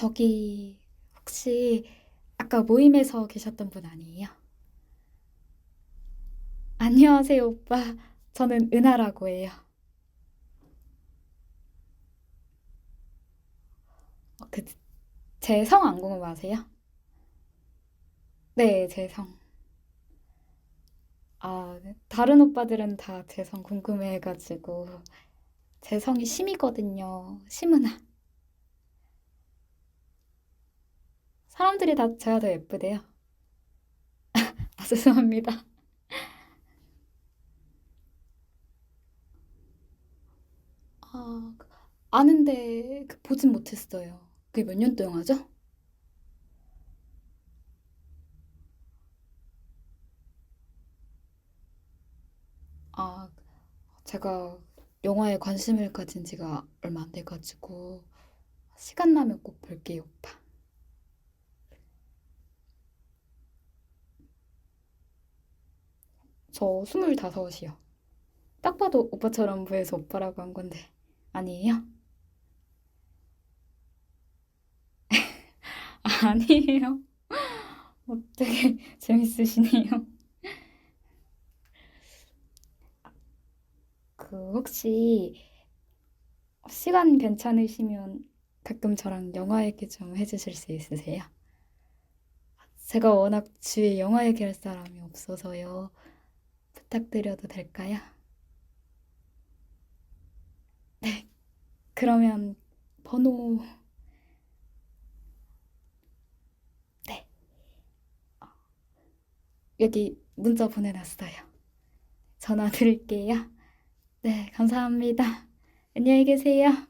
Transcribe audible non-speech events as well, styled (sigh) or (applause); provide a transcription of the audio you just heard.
저기 혹시 아까 모임에서 계셨던 분 아니에요? 안녕하세요, 오빠. 저는 은하라고 해요. 어, 그, 제 성 안 궁금하세요? 네, 제 성. 아, 네. 다른 오빠들은 다 제 성 궁금해해가지고. 제 성이 심이거든요. 심은하. 사람들이 다 제가 더 예쁘대요. (laughs) 아, 죄송합니다. 아, 그- 아는데 그 보진 못했어요. 그게 몇년 동안이죠? 아, 제가 영화에 관심을 가진 지가 얼마 안 돼가지고 시간 나면 꼭 볼게요, 오빠. 저 스물다섯이요. 딱 봐도 오빠처럼 보여서 오빠라고 한 건데 아니에요? (laughs) 아니에요. 어, 되게 재밌으시네요. 그 혹시 시간 괜찮으시면 가끔 저랑 영화 얘기 좀 해주실 수 있으세요? 제가 워낙 주위에 영화 얘기할 사람이 없어서요. 부탁드려도 될까요? 네. 그러면 번호 네. 여기 문자 보내놨어요. 전화 드릴게요. 네, 감사합니다. 안녕히 계세요.